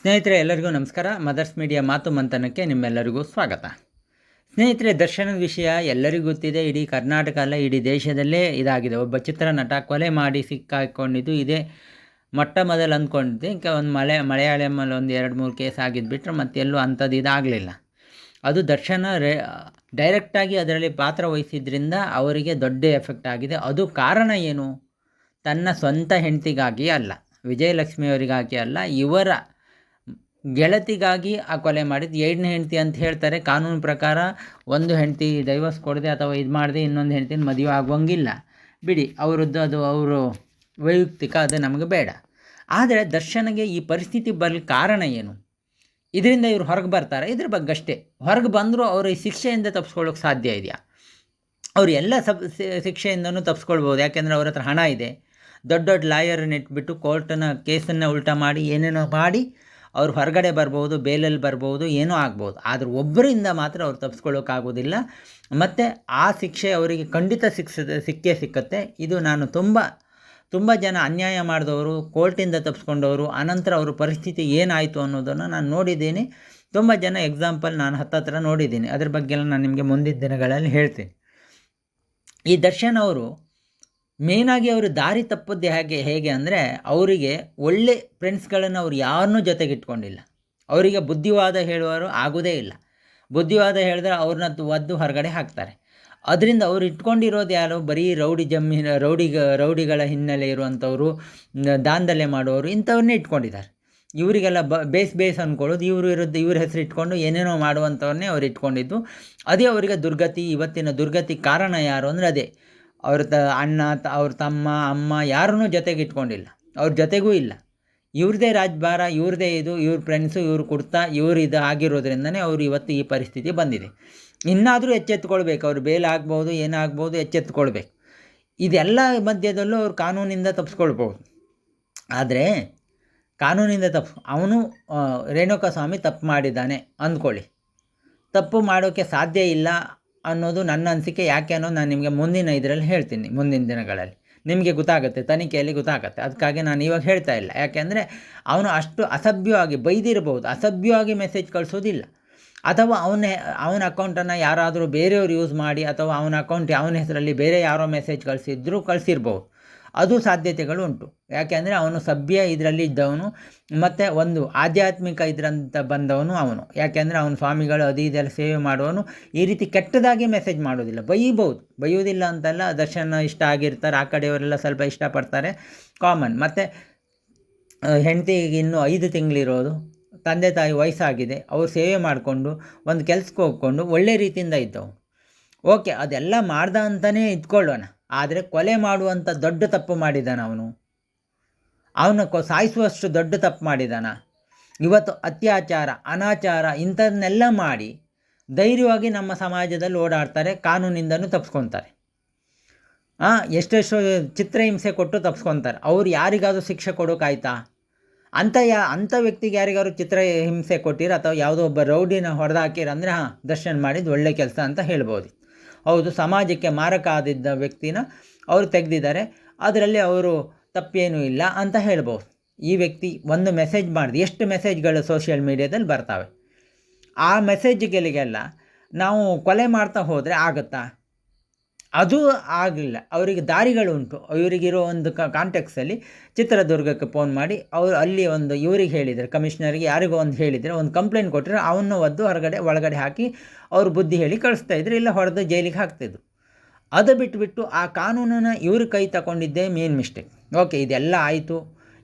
ಸ್ನೇಹಿತರೆ, ಎಲ್ಲರಿಗೂ ನಮಸ್ಕಾರ. ಮದರ್ಸ್ ಮೀಡಿಯಾ ಮಾತು ಮಂಥನಕ್ಕೆ ನಿಮ್ಮೆಲ್ಲರಿಗೂ ಸ್ವಾಗತ. ಸ್ನೇಹಿತರೆ, ದರ್ಶನದ ವಿಷಯ ಎಲ್ಲರಿಗೂ ಗೊತ್ತಿದೆ. ಇಡೀ ಕರ್ನಾಟಕ ಅಲ್ಲ, ಇಡೀ ದೇಶದಲ್ಲೇ ಇದಾಗಿದೆ. ಒಬ್ಬ ಚಿತ್ರನಟ ಕೊಲೆ ಮಾಡಿ ಸಿಕ್ಕಾಕೊಂಡಿದ್ದು ಇದೇ ಮೊಟ್ಟ ಮೊದಲು ಅಂದ್ಕೊಂಡಿದ್ದೆ. ಈಗ ಒಂದು ಮಳೆ ಮಲಯಾಳಮಲ್ಲಿ ಒಂದು ಎರಡು ಮೂರು ಕೇಸ್ ಆಗಿದ್ದು ಬಿಟ್ಟರೆ ಮತ್ತೆಲ್ಲೂ ಅಂಥದ್ದು ಇದಾಗಲಿಲ್ಲ. ಅದು ದರ್ಶನ ರೇ ಡೈರೆಕ್ಟಾಗಿ ಅದರಲ್ಲಿ ಪಾತ್ರ ವಹಿಸಿದ್ರಿಂದ ಅವರಿಗೆ ದೊಡ್ಡ ಎಫೆಕ್ಟ್ ಆಗಿದೆ. ಅದು ಕಾರಣ ಏನು? ತನ್ನ ಸ್ವಂತ ಹೆಂಡತಿಗಾಗಿ ಅಲ್ಲ ವಿಜಯಲಕ್ಷ್ಮಿಯವರಿಗಾಗಿ ಅಲ್ಲ, ಇವರ ಗೆಳತಿಗಾಗಿ ಆ ಕೊಲೆ ಮಾಡಿದ್ದು. ಎರಡನೇ ಹೆಂಡತಿ ಅಂತ ಹೇಳ್ತಾರೆ, ಕಾನೂನು ಪ್ರಕಾರ ಒಂದು ಹೆಂಡತಿ ಡೈವರ್ಸ್ ಕೊಡದೆ ಅಥವಾ ಇದು ಮಾಡದೆ, ಇನ್ನೊಂದು ಹೆಂಡತಿನ ಮದುವೆ ಆಗುವಂಗಿಲ್ಲ. ಬಿಡಿ, ಅವರದ್ದು ಅದು ಅವರು ವೈಯಕ್ತಿಕ, ಅದು ನಮಗೆ ಬೇಡ. ಆದರೆ ದರ್ಶನಗೆ ಈ ಪರಿಸ್ಥಿತಿ ಬರಲಿಕ್ಕೆ ಕಾರಣ ಏನು? ಇದರಿಂದ ಇವರು ಹೊರಗೆ ಬರ್ತಾರೆ, ಇದ್ರ ಬಗ್ಗೆ ಅಷ್ಟೇ. ಹೊರಗೆ ಬಂದರೂ ಅವರು ಈ ಶಿಕ್ಷೆಯಿಂದ ತಪ್ಪಿಸ್ಕೊಳ್ಳೋಕೆ ಸಾಧ್ಯ ಇದೆಯಾ? ಅವರು ಎಲ್ಲ ಸಬ್ ಶಿಕ್ಷೆಯಿಂದನೂ ತಪ್ಪಿಸ್ಕೊಳ್ಬೋದು ಯಾಕೆಂದರೆ ಅವ್ರ ಹತ್ರ ಹಣ ಇದೆ. ದೊಡ್ಡ ದೊಡ್ಡ ಲಾಯರನ್ನ ಇಟ್ಬಿಟ್ಟು ಕೋರ್ಟನ್ನು ಕೇಸನ್ನು ಉಲ್ಟಾ ಮಾಡಿ, ಏನೇನೋ ಮಾಡಿ ಅವ್ರು ಹೊರಗಡೆ ಬರ್ಬೋದು, ಬೇಲಲ್ಲಿ ಬರ್ಬೋದು, ಏನೂ ಆಗ್ಬೋದು. ಆದರೆ ಒಬ್ಬರಿಂದ ಮಾತ್ರ ಅವ್ರು ತಪ್ಪಿಸ್ಕೊಳ್ಳೋಕ್ಕಾಗೋದಿಲ್ಲ ಮತ್ತು ಆ ಶಿಕ್ಷೆ ಅವರಿಗೆ ಖಂಡಿತ ಸಿಕ್ಸ, ಸಿಕ್ಕೇ ಸಿಕ್ಕತ್ತೆ. ಇದು ನಾನು ತುಂಬ ತುಂಬ ಜನ ಅನ್ಯಾಯ ಮಾಡಿದವರು, ಕೋರ್ಟಿಂದ ತಪ್ಪಿಸ್ಕೊಂಡವರು ಅನಂತರ ಅವ್ರ ಪರಿಸ್ಥಿತಿ ಏನಾಯಿತು ಅನ್ನೋದನ್ನು ನಾನು ನೋಡಿದ್ದೀನಿ. ತುಂಬ ಜನ ಎಕ್ಸಾಂಪಲ್ ನಾನು ಹತ್ತತ್ರ ನೋಡಿದ್ದೀನಿ. ಅದ್ರ ಬಗ್ಗೆ ನಾನು ನಿಮಗೆ ಮುಂದಿನ ದಿನಗಳಲ್ಲಿ ಹೇಳ್ತೀನಿ. ಈ ದರ್ಶನ್ ಅವರು ಮೇಯ್ನಾಗಿ ಅವರು ದಾರಿ ತಪ್ಪದ್ದು ಹೇಗೆ ಹೇಗೆ ಅಂದರೆ ಅವರಿಗೆ ಒಳ್ಳೆ ಫ್ರೆಂಡ್ಸ್ಗಳನ್ನು ಅವ್ರು ಯಾರನ್ನೂ ಜೊತೆಗೆ ಇಟ್ಕೊಂಡಿಲ್ಲ. ಅವರಿಗೆ ಬುದ್ಧಿವಾದ ಹೇಳುವರು ಆಗೋದೇ ಇಲ್ಲ. ಬುದ್ಧಿವಾದ ಹೇಳಿದ್ರೆ ಅವ್ರನ್ನ ಒದ್ದು ಹೊರಗಡೆ ಹಾಕ್ತಾರೆ. ಅದರಿಂದ ಅವ್ರು ಇಟ್ಕೊಂಡಿರೋದು ಯಾರು? ಬರೀ ರೌಡಿ ಜಮ್ಮಿನ ರೌಡಿಗ ರೌಡಿಗಳ ಹಿನ್ನೆಲೆ ಇರುವಂಥವ್ರು ದಾಂಧಲೆ ಮಾಡುವವರು ಇಂಥವ್ರನ್ನೇ ಇಟ್ಕೊಂಡಿದ್ದಾರೆ. ಇವರಿಗೆಲ್ಲ ಬ, ಬೇಸ್ ಬೇಸ್ ಅಂದ್ಕೊಳ್ಳೋದು ಇವರು ಇರೋದು, ಇವ್ರ ಹೆಸರು ಇಟ್ಕೊಂಡು ಏನೇನೋ ಮಾಡುವಂಥವ್ರನ್ನೇ ಅವ್ರು ಇಟ್ಕೊಂಡಿದ್ದು. ಅದೇ ಅವರಿಗೆ ದುರ್ಗತಿ, ಇವತ್ತಿನ ದುರ್ಗತಿ ಕಾರಣ ಯಾರು ಅಂದರೆ ಅದೇ. ಅವ್ರ ತ, ಅಣ್ಣ, ತ, ಅವ್ರ ತಮ್ಮ, ಅಮ್ಮ ಯಾರನ್ನೂ ಜೊತೆಗೆ ಇಟ್ಕೊಂಡಿಲ್ಲ. ಅವ್ರ ಜೊತೆಗೂ ಇಲ್ಲ. ಇವ್ರದೇ ರಾಜಭಾರ, ಇವ್ರದೇ ಇದು, ಇವ್ರ ಫ್ರೆಂಡ್ಸು ಇವ್ರ ಕೊಡ್ತಾ, ಇವ್ರು ಇದು ಆಗಿರೋದ್ರಿಂದನೇ ಅವ್ರು ಇವತ್ತು ಈ ಪರಿಸ್ಥಿತಿ ಬಂದಿದೆ. ಇನ್ನಾದರೂ ಎಚ್ಚೆತ್ಕೊಳ್ಬೇಕು. ಅವ್ರು ಬೇಲ್ ಆಗ್ಬೋದು ಏನಾಗ್ಬೋದು ಎಚ್ಚೆತ್ಕೊಳ್ಬೇಕು. ಇದೆಲ್ಲ ಮಧ್ಯದಲ್ಲೂ ಅವ್ರು ಕಾನೂನಿಂದ ತಪ್ಪಿಸ್ಕೊಳ್ಬೋದು ಆದರೆ ಕಾನೂನಿಂದ ತಪ್ಪು ಅವನು ರೇಣುಕಾ ಸ್ವಾಮಿ ತಪ್ಪು ಮಾಡಿದ್ದಾನೆ ಅಂದ್ಕೊಳ್ಳಿ. ತಪ್ಪು ಮಾಡೋಕ್ಕೆ ಸಾಧ್ಯ ಇಲ್ಲ ಅನ್ನೋದು ನನ್ನ ಅನಿಸಿಕೆ ಯಾಕೆ ಅನ್ನೋದು ನಾನು ನಿಮಗೆ ಮುಂದಿನ ಇದರಲ್ಲಿ ಹೇಳ್ತೀನಿ, ಮುಂದಿನ ದಿನಗಳಲ್ಲಿ. ನಿಮಗೆ ಗೊತ್ತಾಗುತ್ತೆ, ತನಿಖೆಯಲ್ಲಿ ಗೊತ್ತಾಗುತ್ತೆ. ಅದಕ್ಕಾಗಿ ನಾನು ಇವಾಗ ಹೇಳ್ತಾ ಇಲ್ಲ. ಯಾಕೆಂದರೆ ಅವನು ಅಷ್ಟು ಅಸಭ್ಯವಾಗಿ ಬೈದಿರಬಹುದು ಅಸಭ್ಯವಾಗಿ ಮೆಸೇಜ್ ಕಳಿಸೋದಿಲ್ಲ. ಅಥವಾ ಅವನ ಅವನ ಅಕೌಂಟನ್ನು ಯಾರಾದರೂ ಬೇರೆಯವರು ಯೂಸ್ ಮಾಡಿ, ಅಥವಾ ಅವನ ಅಕೌಂಟ್ ಅವನ ಹೆಸರಲ್ಲಿ ಬೇರೆ ಯಾರೋ ಮೆಸೇಜ್ ಕಳಿಸಿದ್ರು ಕಳಿಸಿರ್ಬೋದು. ಅದು ಸಾಧ್ಯತೆಗಳು ಉಂಟು ಯಾಕೆಂದರೆ ಅವನು ಸಭ್ಯ ಇದರಲ್ಲಿ ಇದ್ದವನು, ಮತ್ತು ಒಂದು ಆಧ್ಯಾತ್ಮಿಕ ಇದರಂತ ಬಂದವನು ಅವನು. ಯಾಕೆಂದರೆ ಅವನು ಸ್ವಾಮಿಗಳು ಅದು ಇದೆಲ್ಲ ಸೇವೆ ಮಾಡುವವನು. ಈ ರೀತಿ ಕೆಟ್ಟದಾಗಿ ಮೆಸೇಜ್ ಮಾಡೋದಿಲ್ಲ ಬೈಬೋದು ಬೈಯೋದಿಲ್ಲ ಅಂತಲ್ಲ, ದರ್ಶನ ಇಷ್ಟ ಆಗಿರ್ತಾರೆ, ಆ ಕಡೆಯವರೆಲ್ಲ ಸ್ವಲ್ಪ ಇಷ್ಟಪಡ್ತಾರೆ. ಕಾಮನ್ ಮತ್ತು ಹೆಂಡತಿಗೆ ಇನ್ನೂ ಐದು ತಿಂಗಳಿರೋದು. ತಂದೆ ತಾಯಿ ವಯಸ್ಸಾಗಿದೆ. ಅವ್ರು ಸೇವೆ ಮಾಡಿಕೊಂಡು, ಒಂದು ಕೆಲಸಕ್ಕೆ ಹೋಗ್ಕೊಂಡು ಒಳ್ಳೆ ರೀತಿಯಿಂದ ಇದ್ದವು ಓಕೆ ಅದೆಲ್ಲ ಮಾಡ್ದ ಅಂತಲೇ ಇದ್ಕೊಳ್ಳೋಣ. ಆದರೆ ಕೊಲೆ ಮಾಡುವಂಥ ದೊಡ್ಡ ತಪ್ಪು ಮಾಡಿದ್ದಾನ ಅವನು. ಅವನ ಕೊ ಸಾಯಿಸುವಷ್ಟು ದೊಡ್ಡ ತಪ್ಪು ಮಾಡಿದಾನ. ಇವತ್ತು ಅತ್ಯಾಚಾರ, ಅನಾಚಾರ ಇಂಥದನ್ನೆಲ್ಲ ಮಾಡಿ ಧೈರ್ಯವಾಗಿ ನಮ್ಮ ಸಮಾಜದಲ್ಲಿ ಓಡಾಡ್ತಾರೆ, ಕಾನೂನಿಂದನೂ ತಪ್ಸ್ಕೊತಾರೆ. ಎಷ್ಟೆಷ್ಟು ಚಿತ್ರಹಿಂಸೆ ಕೊಟ್ಟು ತಪ್ಸ್ಕೊತಾರೆ. ಅವ್ರು ಯಾರಿಗಾದ್ರೂ ಶಿಕ್ಷೆ ಕೊಡೋಕಾಯ್ತಾ? ಅಂಥ ಯಾ ಅಂಥ ವ್ಯಕ್ತಿಗೆ ಯಾರಿಗಾದ್ರು ಚಿತ್ರ ಹಿಂಸೆ ಕೊಟ್ಟಿರ ಅಥವಾ ಯಾವುದೋ ಒಬ್ಬ ರೌಡಿನ ಹೊಡೆದಾಕಿರ ಅಂದರೆ ಹಾಂ, ದರ್ಶನ ಮಾಡಿದ್ದು ಒಳ್ಳೆ ಕೆಲಸ ಅಂತ ಹೇಳ್ಬೋದು. ಹೌದು, ಸಮಾಜಕ್ಕೆ ಮಾರಕ ಆದಿದ್ದ ವ್ಯಕ್ತಿನ ಅವರು ತೆಗೆದಿದ್ದಾರೆ. ಅದರಲ್ಲಿ ಅವರು ತಪ್ಪೇನೂ ಇಲ್ಲ ಅಂತ ಹೇಳ್ಬೋದು. ಈ ವ್ಯಕ್ತಿ ಒಂದು ಮೆಸೇಜ್ ಮಾಡಿದೆ, ಎಷ್ಟು ಮೆಸೇಜ್ಗಳು ಸೋಷಿಯಲ್ ಮೀಡ್ಯಾದಲ್ಲಿ ಬರ್ತವೆ? ಆ ಮೆಸೇಜ್ಗಳಿಗೆಲ್ಲ ನಾವು ಕೊಲೆ ಮಾಡ್ತಾ ಹೋದರೆ ಆಗುತ್ತಾ? ಅದು ಆಗಲಿಲ್ಲ. ಅವರಿಗೆ ದಾರಿಗಳುಂಟು ಇವರಿಗಿರೋ ಒಂದು ಕ ಕಾಂಟ್ಯಾಕ್ಸಲ್ಲಿ ಚಿತ್ರದುರ್ಗಕ್ಕೆ ಫೋನ್ ಮಾಡಿ ಅವರು ಅಲ್ಲಿ ಒಂದು ಇವ್ರಿಗೆ ಹೇಳಿದರೆ. ಕಮಿಷನರಿಗೆ ಯಾರಿಗೋ ಒಂದು ಹೇಳಿದರೆ. ಒಂದು ಕಂಪ್ಲೇಂಟ್ ಕೊಟ್ಟರೆ ಅವನ್ನ ಒದ್ದು ಹೊರಗಡೆ, ಒಳಗಡೆ ಹಾಕಿ ಅವ್ರು ಬುದ್ಧಿ ಹೇಳಿ ಕಳಿಸ್ತಾ ಇದ್ರು. ಇಲ್ಲ ಹೊಡೆದು ಜೈಲಿಗೆ ಹಾಕ್ತಿದ್ರು. ಅದು ಬಿಟ್ಟುಬಿಟ್ಟು ಆ ಕಾನೂನನ್ನು ಇವ್ರ ಕೈ ತಗೊಂಡಿದ್ದೇ ಮೇನ್ ಮಿಸ್ಟೇಕ್ ಓಕೆ ಇದೆಲ್ಲ ಆಯಿತು.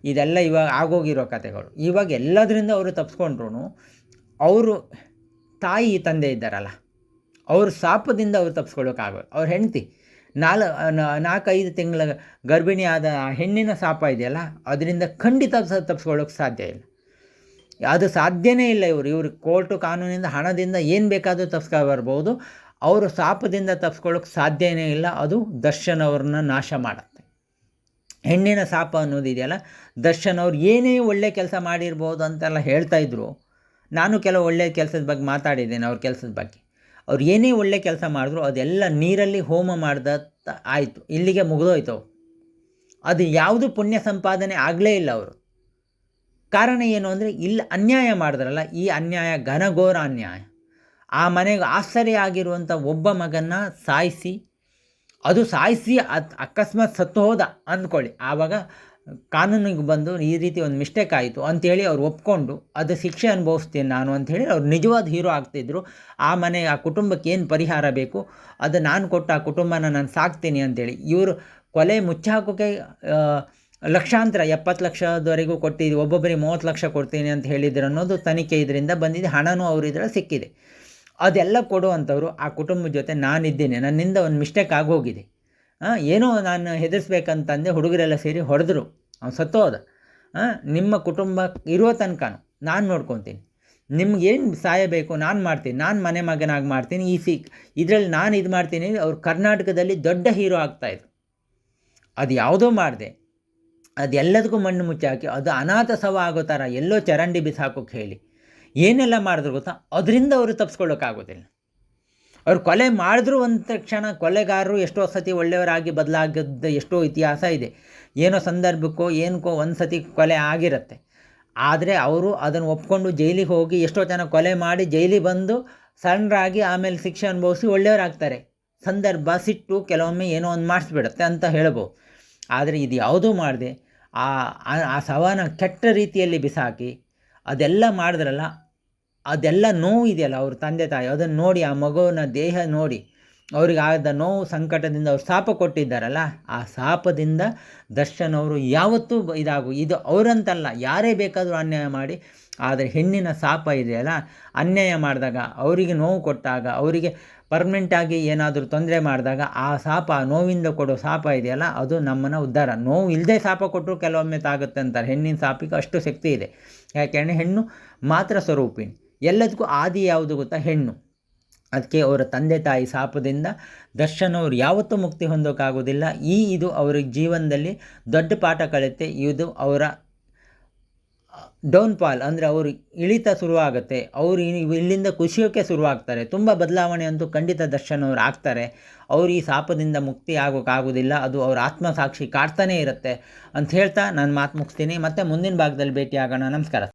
ಇದೆಲ್ಲ ಇವಾಗ ಆಗೋಗಿರೋ ಕತೆಗಳು ಇವಾಗ ಎಲ್ಲದರಿಂದ ಅವರು ತಪ್ಪಿಸ್ಕೊಂಡ್ರು ಅವರು ತಾಯಿ, ತಂದೆ ಇದ್ದಾರಲ್ಲ ಅವ್ರ ಶಾಪದಿಂದ ಅವ್ರು ತಪ್ಪಿಸ್ಕೊಳ್ಳೋಕ್ಕಾಗೋದು ಅವ್ರ ಹೆಂಡತಿ, ನಾಲ್ ನಾಲ್ಕೈದು ತಿಂಗಳ ಗರ್ಭಿಣಿ ಆದ ಹೆಣ್ಣಿನ ಶಾಪ ಇದೆಯಲ್ಲ, ಅದರಿಂದ ಖಂಡಿತ ತಪ್ಪಿಸ್ಕೊಳ್ಳೋಕೆ ಸಾಧ್ಯ ಇಲ್ಲ. ಅದು ಸಾಧ್ಯನೇ ಇಲ್ಲ ಇವರು. ಇವರು ಕೋರ್ಟು ಕಾನೂನಿಂದ ಹಣದಿಂದ ಏನು ಬೇಕಾದರೂ ತಪ್ಸ್ಕೊ ಬರ್ಬೋದು. ಅವರು ಶಾಪದಿಂದ ತಪ್ಸ್ಕೊಳ್ಳೋಕೆ ಸಾಧ್ಯನೇ ಇಲ್ಲ. ಅದು ದರ್ಶನ್ ಅವ್ರನ್ನ ನಾಶ ಮಾಡುತ್ತೆ. ಹೆಣ್ಣಿನ ಶಾಪ ಅನ್ನೋದು ಇದೆಯಲ್ಲ, ದರ್ಶನ್ ಅವ್ರು ಏನೇ ಒಳ್ಳೆ ಕೆಲಸ ಮಾಡಿರ್ಬೋದು ಅಂತೆಲ್ಲ ಹೇಳ್ತಾಯಿದ್ರು ನಾನು ಕೆಲವು ಒಳ್ಳೆಯ ಕೆಲಸದ ಬಗ್ಗೆ ಮಾತಾಡಿದ್ದೇನೆ ಅವ್ರ ಕೆಲಸದ ಬಗ್ಗೆ. ಅವ್ರು ಏನೇ ಒಳ್ಳೆ ಕೆಲಸ ಮಾಡಿದ್ರು ಅದೆಲ್ಲ ನೀರಲ್ಲಿ ಹೋಮ ಮಾಡ್ದ ಆಯಿತು. ಇಲ್ಲಿಗೆ ಮುಗಿದೋಯ್ತು ಅದು ಯಾವುದು ಪುಣ್ಯ ಸಂಪಾದನೆ ಆಗಲೇ ಇಲ್ಲ ಅವರು. ಕಾರಣ ಏನು ಅಂದರೆ ಇಲ್ಲಿ, ಅನ್ಯಾಯ ಮಾಡಿದ್ರಲ್ಲ, ಈ ಅನ್ಯಾಯ ಘನಘೋರ ಅನ್ಯಾಯ. ಆ ಮನೆಗೆ ಆಶ್ಚರ್ಯ ಆಗಿರುವಂಥ ಒಬ್ಬ ಮಗನ್ನ ಸಾಯಿಸಿ, ಅದು ಸಾಯಿಸಿ ಅಕಸ್ಮಾತ್ ಸತ್ತು ಹೋದ ಅಂದ್ಕೊಳ್ಳಿ. ಆವಾಗ ಕಾನೂನಿಗೆ ಬಂದು ಈ ರೀತಿ ಒಂದು ಮಿಸ್ಟೇಕ್ ಆಯಿತು ಅಂಥೇಳಿ ಅವ್ರು ಒಪ್ಕೊಂಡು ಅದು ಶಿಕ್ಷೆ ಅನುಭವಿಸ್ತೀನಿ ನಾನು ಅಂಥೇಳಿ ಅವ್ರು ನಿಜವಾದ ಹೀರೋ ಆಗ್ತಿದ್ರು. ಆ ಮನೆ, ಆ ಕುಟುಂಬಕ್ಕೆ ಏನು ಪರಿಹಾರ ಬೇಕು? ಅದು ನಾನು ಕೊಟ್ಟು ಆ ಕುಟುಂಬನ ನಾನು ಸಾಕ್ತೀನಿ ಅಂಥೇಳಿ ಇವರು ಕೊಲೆ ಮುಚ್ಚಾಕೋಕೆ ಲಕ್ಷಾಂತರ, ಎಪ್ಪತ್ತು ಲಕ್ಷದವರೆಗೂ ಕೊಟ್ಟಿದ್ದು ಒಬ್ಬೊಬ್ಬರಿಗೆ ಮೂವತ್ತು ಲಕ್ಷ ಕೊಡ್ತೀನಿ ಅಂತ ಹೇಳಿದ್ರು ಅನ್ನೋದು ತನಿಖೆ ಇದರಿಂದ ಬಂದಿದೆ, ಹಣನೂ ಅವರು ಇದರಲ್ಲಿ ಸಿಕ್ಕಿದೆ. ಅದೆಲ್ಲ ಕೊಡುವಂಥವ್ರು ಆ ಕುಟುಂಬದ ಜೊತೆ ನಾನಿದ್ದೇನೆ. ನನ್ನಿಂದ ಒಂದು ಮಿಸ್ಟೇಕ್ ಆಗೋಗಿದೆ. ಏನೋ ನಾನು ಹೆದರ್ಸ್ಬೇಕಂತಂದೆ ಹುಡುಗರೆಲ್ಲ ಸೇರಿ ಹೊಡೆದ್ರು. ಅವ್ನು ಸತ್ತೋದ ನಿಮ್ಮ ಕುಟುಂಬ ಇರೋ ತನಕ ನಾನು ನೋಡ್ಕೊತೀನಿ. ನಿಮ್ಗೇನು ಸಹಾಯ ಬೇಕು ನಾನು ಮಾಡ್ತೀನಿ. ನಾನು ಮನೆ ಮಗನಾಗಿ ಮಾಡ್ತೀನಿ. ಈ ಸಿಕ್ ಇದರಲ್ಲಿ ನಾನು ಇದು ಮಾಡ್ತೀನಿ. ಅವ್ರು ಕರ್ನಾಟಕದಲ್ಲಿ ದೊಡ್ಡ ಹೀರೋ ಆಗ್ತಾಯಿದ್ರು ಅದು ಯಾವುದೋ ಮಾಡಿದೆ. ಅದೆಲ್ಲದಕ್ಕೂ ಮಣ್ಣು ಮುಚ್ಚಾಕಿ ಅದು ಅನಾಥ ಸವ ಆಗೋ ಥರ ಎಲ್ಲೋ ಚರಂಡಿ ಬಿಸಾಕೋಕ್ಕೆ ಹೇಳಿ. ಏನೆಲ್ಲ ಮಾಡಿದ್ರು ಗೊತ್ತಾ? ಅದರಿಂದ ಅವರು ತಪ್ಪಿಸ್ಕೊಳ್ಳೋಕ್ಕಾಗೋದಿಲ್ಲ ಅವ್ರು ಕೊಲೆ ಮಾಡಿದ್ರು ಒಂದು ತಕ್ಷಣ ಕೊಲೆಗಾರರು ಎಷ್ಟೋ ಸತಿ ಒಳ್ಳೆಯವರಾಗಿ ಬದಲಾಗಿದ್ದ ಎಷ್ಟೋ ಇತಿಹಾಸ ಇದೆ. ಏನೋ ಸಂದರ್ಭಕ್ಕೋ ಏನಕ್ಕೋ ಒಂದು ಸತಿ ಕೊಲೆ ಆಗಿರುತ್ತೆ. ಆದರೆ ಅವರು ಅದನ್ನು ಒಪ್ಕೊಂಡು ಜೈಲಿಗೆ ಹೋಗಿ ಎಷ್ಟೋ ಜನ ಕೊಲೆ ಮಾಡಿ ಜೈಲಿಗೆ ಬಂದು ಸಣ್ಣರಾಗಿ ಆಮೇಲೆ ಶಿಕ್ಷೆ ಅನುಭವಿಸಿ ಒಳ್ಳೆಯವರಾಗ್ತಾರೆ. ಸಂದರ್ಭ ಸಿಟ್ಟು ಕೆಲವೊಮ್ಮೆ ಏನೋ ಒಂದು ಮಾಡಿಸ್ಬಿಡುತ್ತೆ ಅಂತ ಹೇಳ್ಬೋದು. ಆದರೆ ಇದು ಯಾವುದೂ ಮಾಡಿದೆ. ಆ ಆ ಸವಾನ ಕೆಟ್ಟ ರೀತಿಯಲ್ಲಿ ಬಿಸಾಕಿ ಅದೆಲ್ಲ ಮಾಡಿದ್ರಲ್ಲ ಅದೆಲ್ಲ ನೋವು ಇದೆಯಲ್ಲ ಅವ್ರ ತಂದೆ ತಾಯಿ. ಅದನ್ನು ನೋಡಿ, ಆ ಮಗುವಿನ ದೇಹ ನೋಡಿ. ಅವ್ರಿಗೆ ಆದ ನೋವು ಸಂಕಟದಿಂದ ಅವ್ರು ಶಾಪ ಕೊಟ್ಟಿದ್ದಾರಲ್ಲ, ಆ ಶಾಪದಿಂದ ದರ್ಶನ್ ಅವರು ಯಾವತ್ತೂ ಇದಾಗು, ಇದು ಅವರಂತಲ್ಲ. ಯಾರೇ ಬೇಕಾದರೂ ಅನ್ಯಾಯ ಮಾಡಿ. ಆದರೆ ಹೆಣ್ಣಿನ ಶಾಪ ಇದೆಯಲ್ಲ, ಅನ್ಯಾಯ ಮಾಡಿದಾಗ, ಅವರಿಗೆ ನೋವು ಕೊಟ್ಟಾಗ, ಅವರಿಗೆ ಪರ್ಮನೆಂಟಾಗಿ ಏನಾದರೂ ತೊಂದರೆ ಮಾಡಿದಾಗ, ಆ ಶಾಪ ನೋವಿಂದ ಕೊಡೋ ಶಾಪ ಇದೆಯಲ್ಲ, ಅದು ನಮ್ಮನ್ನು ಉದ್ಧಾರ. ನೋವು ಇಲ್ಲದೆ ಶಾಪ ಕೊಟ್ಟರು ಕೆಲವೊಮ್ಮೆ ತಾಗುತ್ತೆ ಅಂತಾರೆ. ಹೆಣ್ಣಿನ ಶಾಪಿಗೆ ಅಷ್ಟು ಶಕ್ತಿ ಇದೆ. ಯಾಕೆಂದರೆ ಹೆಣ್ಣು ಮಾತ್ರ ಸ್ವರೂಪಿಣಿ. ಎಲ್ಲದಕ್ಕೂ ಆದಿ ಯಾವುದು ಗೊತ್ತಾ? ಹೆಣ್ಣು. ಅದಕ್ಕೆ ಅವರ ತಂದೆ ತಾಯಿ ಶಾಪದಿಂದ ದರ್ಶನ್ ಅವರು ಯಾವತ್ತೂ ಮುಕ್ತಿ ಹೊಂದೋಕ್ಕಾಗೋದಿಲ್ಲ ಈ ಇದು ಅವರ ಜೀವನದಲ್ಲಿ ದೊಡ್ಡ ಪಾಠ ಕಳೆಯುತ್ತೆ. ಇದು ಅವರ ಡೌನ್ ಫಾಲ್ ಅಂದರೆ ಅವರು ಇಳಿತ ಶುರುವಾಗುತ್ತೆ. ಅವರು ಇಲ್ಲಿಂದ ಖುಷಿಯೋಕ್ಕೆ ಶುರುವಾಗ್ತಾರೆ. ತುಂಬ ಬದಲಾವಣೆ ಅಂತೂ ಖಂಡಿತ ದರ್ಶನ್ ಅವರು ಆಗ್ತಾರೆ. ಅವರು ಈ ಶಾಪದಿಂದ ಮುಕ್ತಿ ಆಗೋಕ್ಕಾಗೋದಿಲ್ಲ ಅದು ಅವ್ರ ಆತ್ಮಸಾಕ್ಷಿ ಕಾಡ್ತಾನೇ ಇರುತ್ತೆ. ಅಂತ ಹೇಳ್ತಾ ನಾನು ಮಾತು ಮುಗಿಸ್ತೀನಿ. ಮತ್ತು ಮುಂದಿನ ಭಾಗದಲ್ಲಿ ಭೇಟಿ ಆಗೋಣ ನಮಸ್ಕಾರ.